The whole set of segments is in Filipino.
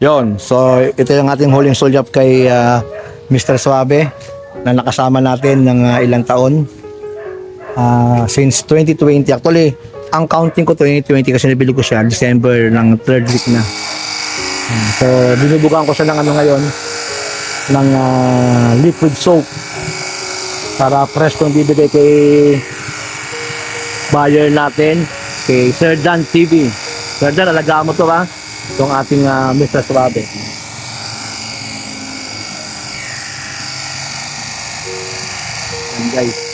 Yon, so ito yung ating huling sulyap kay ah, Mr. Suave na nakasama natin ng ah, ilang taon. Ah, since 2020. Actually, ang counting ko 2020 kasi nabili ko siya December ng third week na. So, binubugan ko siya ng ano ngayon ng ah, liquid soap para fresh kong bibigay kay buyer natin kay Sir Dan TV. Sir Dan, alagaan mo to ha. Itong ating ah, Mr. Suave. Yan guys.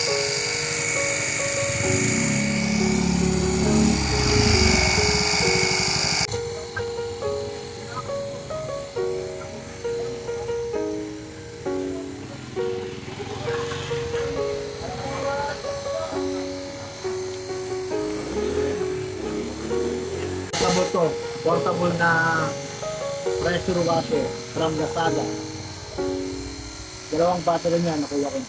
From Lazada. Dalawang battery niya nakuha ko.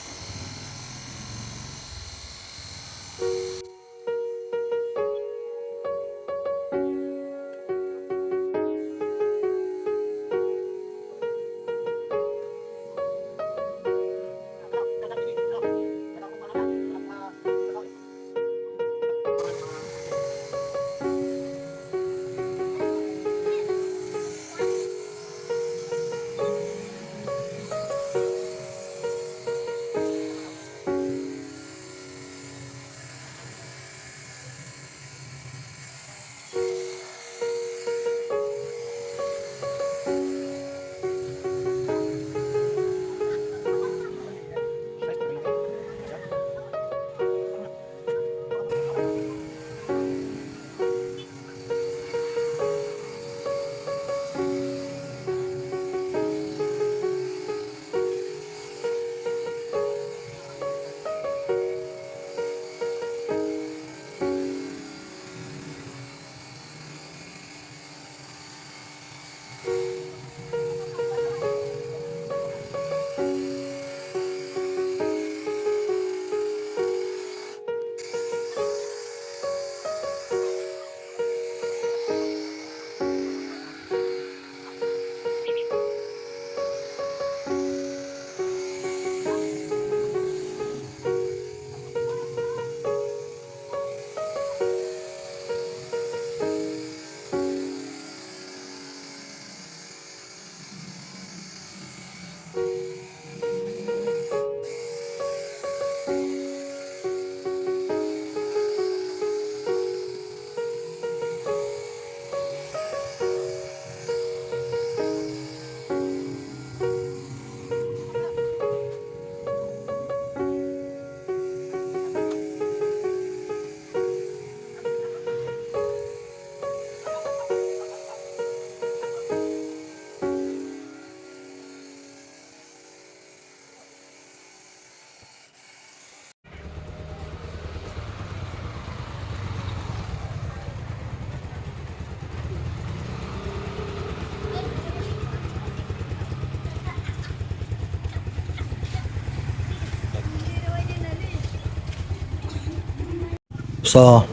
So,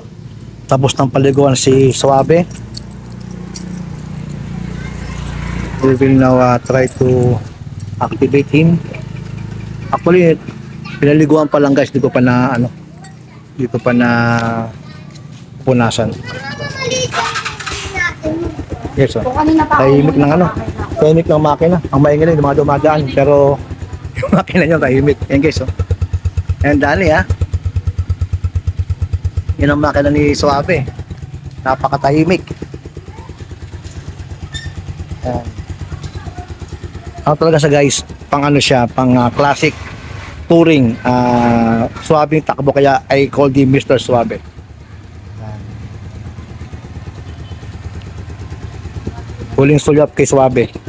tapos ng paliguan si Suave. We will now uh, try to activate him. Actually, pinaliguan pa lang guys, di ko pa na ano, di ko pa na punasan. Yes, ako Tahimik ng ano, tahimik ng makina. Ang maingay yung mga dumadaan, pero yung makina niya tahimik. Yan guys, oh. Yan dali ha. Yan ang makina ni Suave. Napakatahimik. Yan. Ano talaga sa guys, pang ano siya, pang ah, classic touring, uh, Suave yung takbo kaya I call him Mr. Suave. Huling sulyap kay Suave.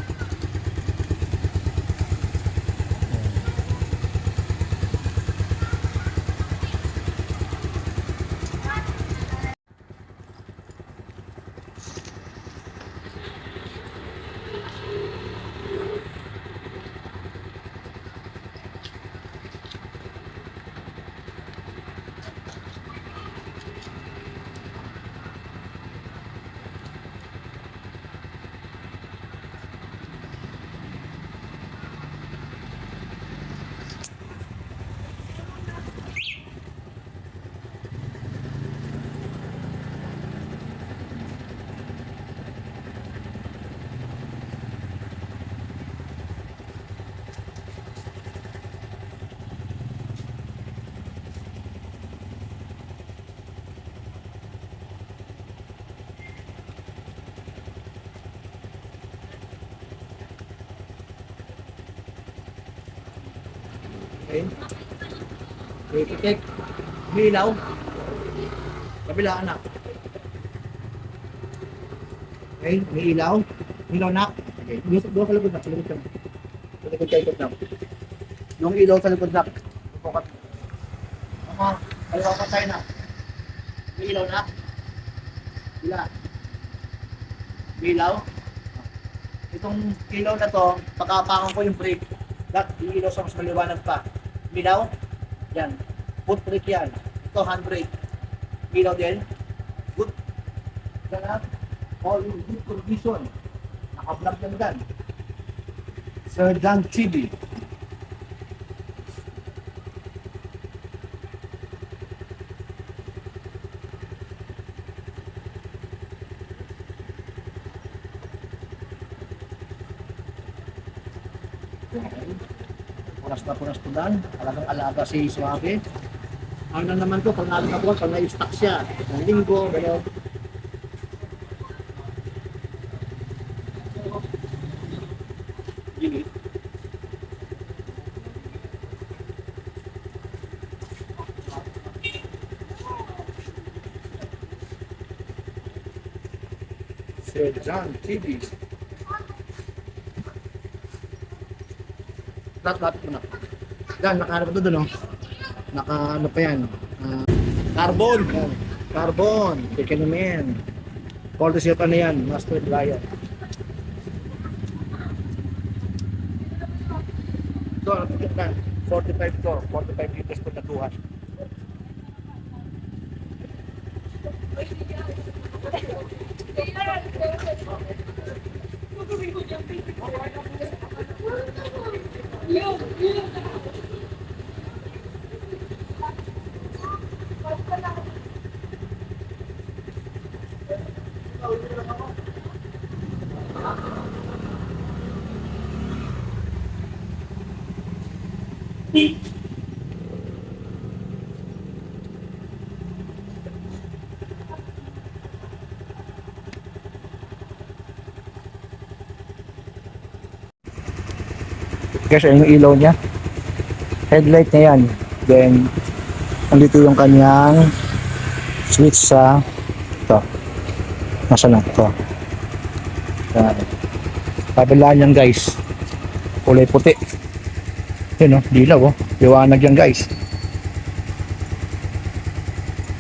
Okay. Okay, check. May ilaw. Kabila, anak. Okay, may ilaw. May ilaw, anak. Okay, doon doon ka likod na. Sa likod ka. Sa likod ka, ikot na. Yung ilaw sa likod na. Bukat. Mga, kaliwa ka tayo na. May ilaw na. Bila. May. Itong ilaw na to, pakapakan ko yung brake. Yung ilaw sa mas maliwanag pa. Ilaw. Yan. Foot brake yan. Ito, handbrake. Ilaw din. Good. Ganap. All in good condition. Naka-vlog yan dan. Sir Dan TV. Punas na punas dan. Talagang alaga si Suave. Ano na naman to, pag nalikabuan, pag na-stock siya, ng linggo, gano'n. Gini. Sir John. Lahat, lahat ko na. Yan, nakaharap ko doon, no? Naka, ano pa yan? Ah, carbon. Yan. Carbon. Chicken naman. Courtesy of ano yan? Master Brian. Ito, ano ito yan? 45 to. 45 liters po natuhan. Guys, ayun yung ilaw niya. Headlight niya yan. Then, andito yung kanyang switch sa ito. Nasa na? Ito. Yan. Kabilaan yan guys. Kulay puti. Yun o, dilaw o. Liwanag yan guys.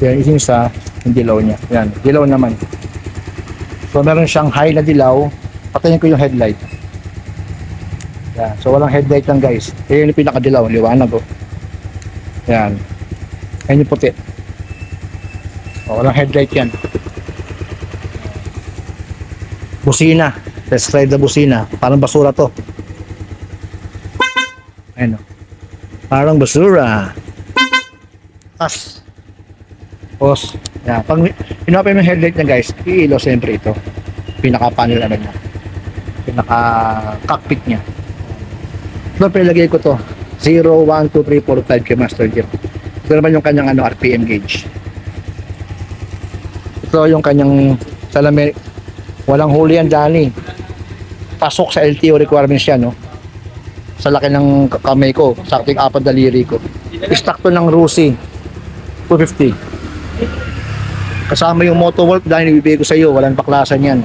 Yan, yung sa yung dilaw niya. Yan, dilaw naman. So, meron siyang high na dilaw. Patayin ko yung headlight. Yan. So walang headlight lang guys. Ayan yung pinakadilaw, liwanag oh. Yan. Ayan yung puti. O, walang headlight yan. Busina. Test drive na busina. Parang basura to. Ayan o. Parang basura. As. Pos. Yan. Pag mo yung headlight niya guys, iilaw siyempre ito. Pinaka-panel ano niya. Pinaka-cockpit niya. Ito, pilagay ko to. 0, 1, 2, 3, 4, 5 kay Master Jeep. Ito naman yung kanyang ano, RPM gauge. Ito yung kanyang salamin. Walang huli yan, Johnny. Pasok sa LTO requirements yan, no? Sa laki ng kamay ko, sa ating apat na liri ko. Stock to ng Rusi. 250. Kasama yung Moto Wolf dahil ibibigay ko sa iyo, walang baklasan yan.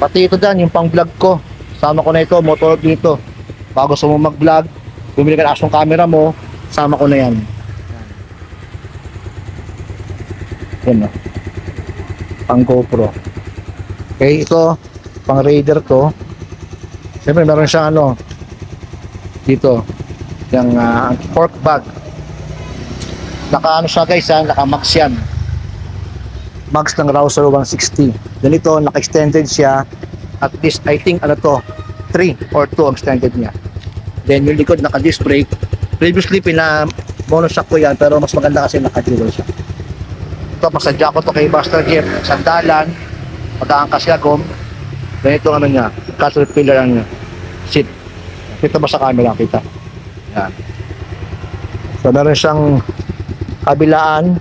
Pati ito dan, yung pang vlog ko. Sama ko na ito, Moto Wolf dito. Bago gusto mo mag-vlog, bumili ka ng aksong camera mo, sama ko na yan. Yan o. Pang GoPro. Okay, ito, pang Raider to. Siyempre, meron siyang ano, dito, yung ah, pork bag. Naka ano siya guys ha, naka max yan. Max ng Rouser 160. Ganito, naka-extended siya. At least, I think, ano to, 3 or 2 ang extended niya. Then yung likod naka-disc brake. Previously, pina monoshock ko yan, pero mas maganda kasi naka-dual siya. Ito, pasadya ko to kay Buster Jeep. Sandalan, mag-aangkas siya, gom. Then ito ano niya, caterpillar ang seat. Kita ba sa camera? Kita. Yan. So, meron siyang kabilaan.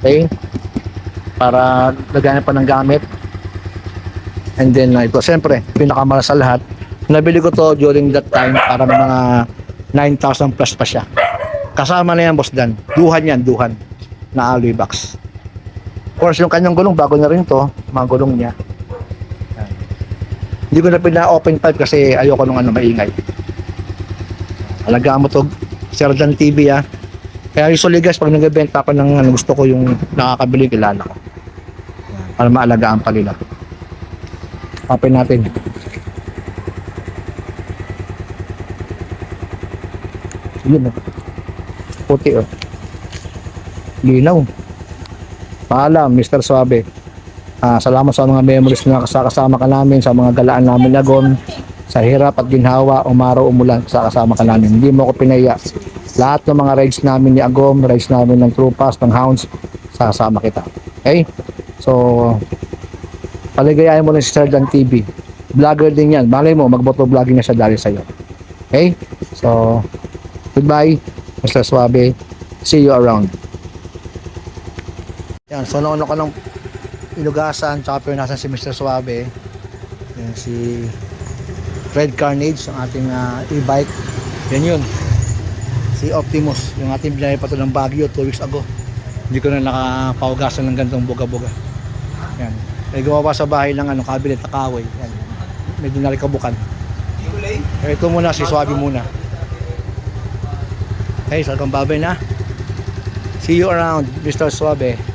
Okay? Para lagayan pa ng gamit. And then uh, ito, siyempre, pinakamahal sa lahat. Nabili ko to during that time para mga 9,000 plus pa siya. Kasama na yan, boss Dan. Duhan yan, duhan. Na alloy box. Of course, yung kanyang gulong, bago na rin to. Mga gulong niya. Yan. Hindi ko na pina-open pipe kasi ayoko nung ano, maingay. Alagaan mo to, Sir Dan TV ah. Kaya usually guys, pag nagbebenta ako ng ano, gusto ko yung nakakabili kilala ko. Para maalagaan pa nila. Open natin. Yun oh. Puti oh. Linaw. Paalam, Mr. Suabe. Ah, salamat sa mga memories na kasama ka namin, sa mga galaan namin lagon, sa hirap at ginhawa, umaraw, umulan, kasama ka namin. Hindi mo ako pinaya. Lahat ng mga rides namin ni Agom, rides namin ng Tropas, ng Hounds, sasama kita. Okay? So, paligayahin mo lang si Sir TV. Vlogger din yan. Malay mo, magboto vlogging na siya dahil sa'yo. Okay? So, goodbye, Mr. Suabe. See you around. Yan, so nauna ko ng ilugasan, tsaka pero si Mr. Suabe. Yan, si Red Carnage, ang ating ah, e-bike. Yan yun. Si Optimus, yung ating binayar pa ito ng Baguio 2 weeks ago. Hindi ko na nakapaugasan ng gantong buga-buga. Yan. May gawa pa sa bahay ng ano, cabinet na kahoy. Yan. Medyo narikabukan. Eh, ito muna, si Suabe muna. So kang babay na. See you around, Mr. Suabe.